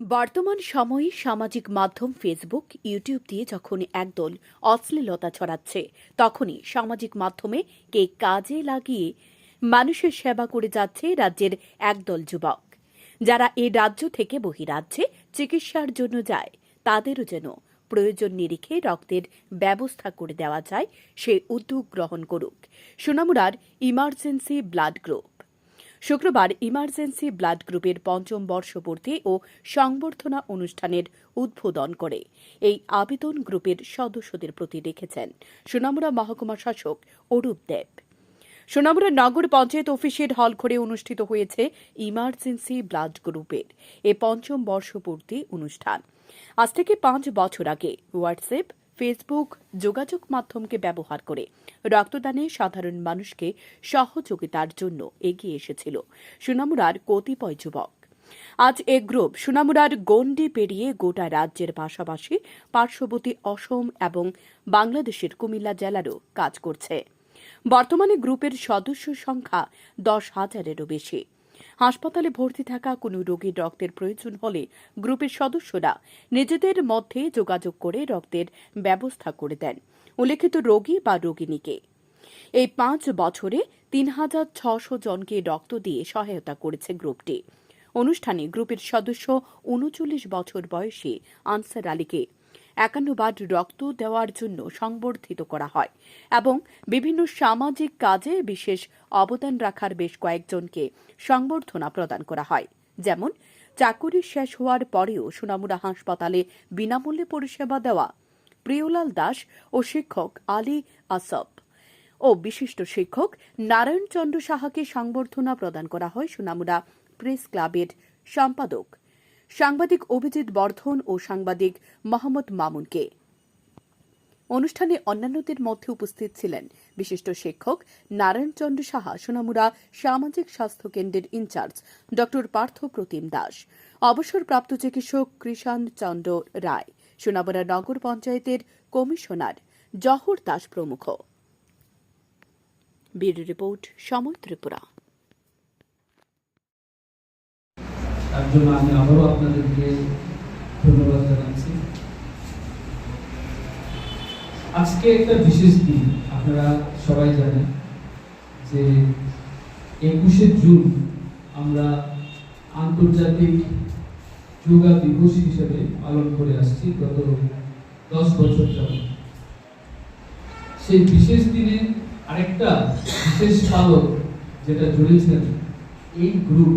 বর্তমান সময়ে সামাজিক মাধ্যম ফেসবুক ইউটিউব দিয়ে যখন একদল অশ্লীলতা ছড়াচ্ছে, তখনই সামাজিক মাধ্যমে কে কাজে লাগিয়ে মানুষের সেবা করে যাচ্ছে রাজ্যের একদল যুবক। যারা এ রাজ্য থেকে বহিরাজ্যে চিকিৎসার জন্য যায়, তাদেরও যেন প্রয়োজন নিরিখে রক্তের ব্যবস্থা করে দেওয়া যায়, সে উদ্যোগ গ্রহণ করুক। সোনামুড়ার ইমার্জেন্সি ব্লাড গ্রুপ শুক্রবার ইমার্জেন্সি ব্লাড গ্রুপের পঞ্চম বর্ষপূর্তি ও সংবর্ধনা অনুষ্ঠানের উদ্বোধন করে এই আবেদন গ্রুপের সদস্যদের প্রতি রেখেছেন সোনামুড়া মহকুমা শাসক অরূপ দেব। সোনামুড়া নগর পঞ্চায়েত অফিসের হল ঘরে অনুষ্ঠিত হয়েছে ইমার্জেন্সি ব্লাড গ্রুপের এ পঞ্চম বর্ষপূর্তি অনুষ্ঠান। আজ থেকে পাঁচ বছর আগে হোয়াটসঅ্যাপ ফেসবুক যোগাযোগ মাধ্যমকে ব্যবহার করে রক্তদানে সাধারণ মানুষকে সহযোগিতার জন্য এগিয়ে এসেছিল সুনামুরার কতিপয় যুবক। আজ এ গ্রুপ সুনামুরার গণ্ডি পেরিয়ে গোটা রাজ্যের পাশাপাশি পার্শ্ববর্তী অসম এবং বাংলাদেশের কুমিল্লা জেলারও কাজ করছে। বর্তমানে গ্রুপের সদস্য সংখ্যা দশ হাজারেরও বেশি। হাসপাতালে ভর্তি থাকা কোনো রোগীর রক্তের প্রয়োজন হলে গ্রুপের সদস্যরা নিজেদের মধ্যে যোগাযোগ করে রক্তের ব্যবস্থা করে দেন, উল্লেখিত রোগী বা রোগিনীকে এই পাঁচ বছরে তিন হাজার ছশো জনকে রক্ত দিয়ে সহায়তা করেছে গ্রুপটি। অনুষ্ঠানে গ্রুপের সদস্য উনচল্লিশ বছর বয়সী আনসার আলীকে একান্নবার রক্ত দেওয়ার জন্য সংবর্ধিত করা হয় এবং বিভিন্ন সামাজিক কাজে বিশেষ অবদান রাখার বেশ কয়েকজনকে সংবর্ধনা প্রদান করা হয়। যেমন, চাকুরি শেষ হওয়ার পরেও সোনামুড়া হাসপাতালে বিনামূল্যে পরিষেবা দেওয়া প্রিয়লাল দাস ও শিক্ষক আলী আসব ও বিশিষ্ট শিক্ষক নারায়ণ চন্দ্র সাহাকে সংবর্ধনা প্রদান করা হয় সোনামুড়া প্রেস ক্লাবের সম্পাদক। সাংবাদিক অভিজিৎ বর্ধন ও সাংবাদিক মোহাম্মদ মামুনকে। অনুষ্ঠানে অন্যান্যদের মধ্যে উপস্থিত ছিলেন বিশিষ্ট শিক্ষক নারায়ণচন্দ্র সাহা, সোনামুড়া সামাজিক স্বাস্থ্য কেন্দ্রের ইনচার্জ ড পার্থ প্রতিম দাস, অবসরপ্রাপ্ত চিকিৎসক কৃষাণ চন্দ্র রায়, সোনামুড়া নগর পঞ্চায়েতের কমিশনার জহর দাস প্রমুখ। রিপোর্ট সময় ত্রিপুরা। তার জন্য আমি আবারও আপনাদেরকে ধন্যবাদ জানাচ্ছি। আজকে একটা বিশেষ দিন, আপনারা সবাই জানেন যে একুশে জুন আমরা আন্তর্জাতিক যোগা দিবস হিসেবে পালন করে আসছি গত দশ বছর যাবত সেই বিশেষ দিনে আরেকটা বিশেষ পালক যেটা জড়িয়েছেন এই গ্রুপ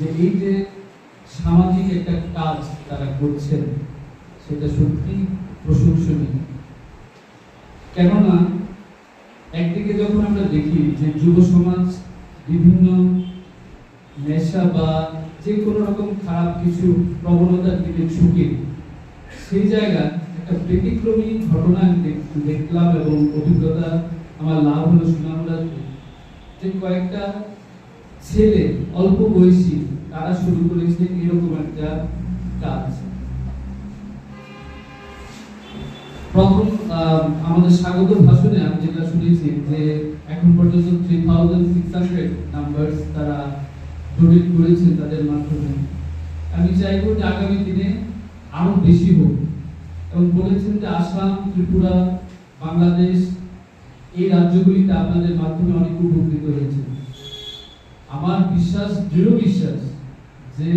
যে এই যে সামাজিক একটা কাজ তারা করছেন, সেটা সত্যি প্রশংসনীয়। কেননা, একদিকে যখন আমরা দেখি যে যুব সমাজ বিভিন্ন নেশা বা যে কোনো রকম খারাপ কিছু প্রবণতার দিকে ঝুঁকে, সেই জায়গায় একটা ব্যতিক্রমী ঘটনা দেখলাম এবং অভিজ্ঞতা আমার লাভ হলো সুনামরাতে যে কয়েকটা ছেলে, অল্প বয়সী, তারা শুরু করেছে এরকম একটা কাজ। প্রথম আমাদের স্বাগত ভাষণে আমি যেটা শুনেছি যে এখন পর্যন্ত three thousand six hundred number তারা ডোনেট করেছেন তাদের মাধ্যমে। আমি চাইব যে আগামী দিনে আরও বেশি হোক। এবং বলেছেন যে আসাম, ত্রিপুরা, বাংলাদেশ এই রাজ্যগুলিতে আপনাদের মাধ্যমে অনেক উপকৃত হয়েছে। আমার বিশ্বাস, দৃঢ় বিশ্বাস যে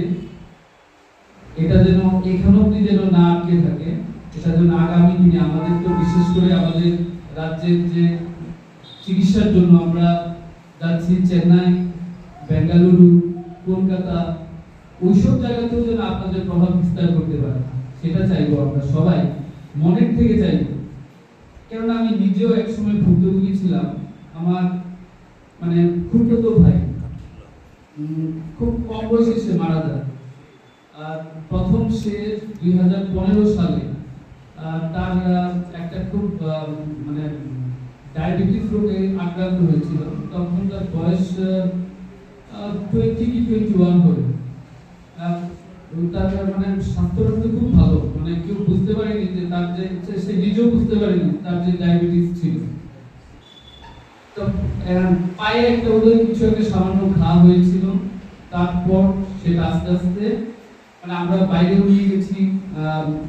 এটা যেন এখান অব্দি যেন না আটকে থাকে, এটা যেন আগামী দিনে আমাদের তো বিশেষ করে আমাদের রাজ্যের যে চিকিৎসার জন্য আমরা যাচ্ছি, চেন্নাই, বেঙ্গালুরু, কলকাতা, ওইসব জায়গাতেও যেন আপনাদের প্রভাব বিস্তার করতে পারে, সেটা চাইব আমরা সবাই, মনের থেকে চাইব। কেননা আমি নিজেও একসময় ভুক্তভোগী ছিলাম, আমার মানে খুঁড়তো ভাই। খুব কম বয়সে সে মারা যায়। আর প্রথম সে দুই সালে তার একটা খুব মানে ডায়াবেটিস রোগে আক্রান্ত হয়েছিল। তখন তার বয়স টোয়েন্টি কি টোয়েন্টি ওয়ান হবে তার মানে স্বাস্থ্যটা খুব ভালো। মানে কেউ বুঝতে পারেনি যে তার যে সে- নিজেও বুঝতে পারেনি তার যে ডায়াবেটিস ছিল। পায়ে একটা ওদের কিছু একটা সামান্য ঘা হয়েছিল। তারপর সেটা আস্তে আস্তে মানে আমরা বাইরেও নিয়ে গেছি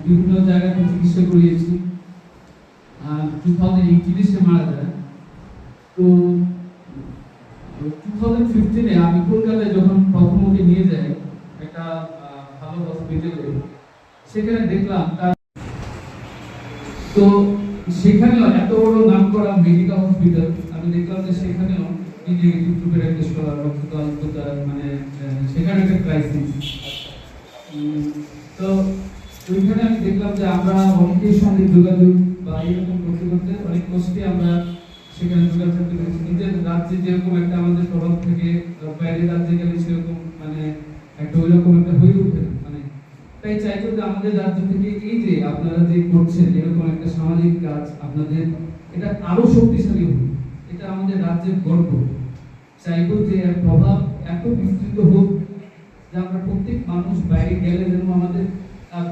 বিভিন্ন জায়গাতে চিকিৎসা করিয়েছি। টু থাউজেন্ড এইটিনে মারা যায়। তো টু থাউজেন্ড ফিফটিনে আমি কলকাতায় যখন প্রথম ওকে নিয়ে যাই, একটা ভালো হসপিটালে সেখানে দেখলাম তার তো সেখানেও এত বড় নাম করা মেডিকেল হসপিটাল আমি দেখলাম যে সেখানেও নেগেটিভ একটা স- রক্তদান প্রদান মানে সেখানে একটা ক্রাইসিস তো ওইখানে আমি দেখলাম যে আমরা অনেকের সঙ্গে যোগাযোগ বা এরকম করতে করতে অনেক কষ্টে আমরা সেখানে যোগাযোগ করতে নিজের রাজ্যে যেরকম একটা আমাদের প্রভাব থেকে বাইরের রাজ্যে গেলে সেরকম মানে একটা ওইরকম একটা হয়ে না। মানে। তাই চাইব যে আমাদের রাজ্য থেকে এই যে আপনারা যে করছেন, এরকম একটা সামাজিক কাজ আপনাদের, এটা আরও শক্তিশালী হোক। এটা আমাদের রাজ্যের গর্ব। চাইব যে এর প্রভাব এত বিস্তৃত হোক যে আমরা প্রত্যেক মানুষ বাইরে গেলে যেন আমাদের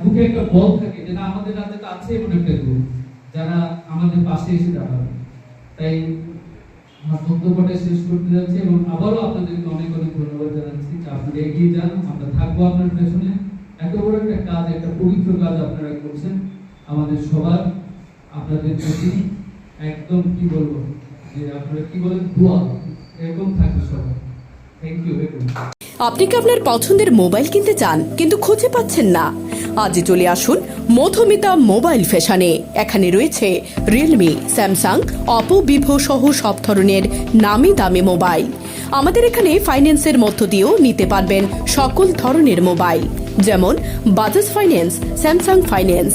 বুকে একটা বল থাকে যে না, আমাদের রাজ্যে তো আছে এমন একটা গ্রুপ যারা আমাদের পাশে এসে দাঁড়াবে। তাই আমার বক্তব্যটা শেষ করতে যাচ্ছি এবং আবারও আপনাদেরকে অনেক অনেক ধন্যবাদ জানাচ্ছি যে আপনারা এগিয়ে যান, আমরা থাকব আপনার পেছনে। এত বড় একটা কাজ, একটা পবিত্র কাজ আপনারা করছেন আমাদের সবার, আপনাদের প্রতি। একদম কি বলব? আপনি কি আপনার পছন্দের মোবাইল কিনতে চান, কিন্তু খুঁজে পাচ্ছেন না? আজই চলে আসুন মধুমিতা মোবাইল ফ্যাশনে। এখানে রয়েছে রিয়েলমি স্যামসাং অপো ভিভো সহ সব ধরনের নামি দামি মোবাইল। আমাদের এখানে ফাইন্যান্সের মধ্য দিয়েও নিতে পারবেন সকল ধরনের মোবাইল। যেমন বাজাজ ফাইন্যান্স স্যামসাং ফাইন্যান্স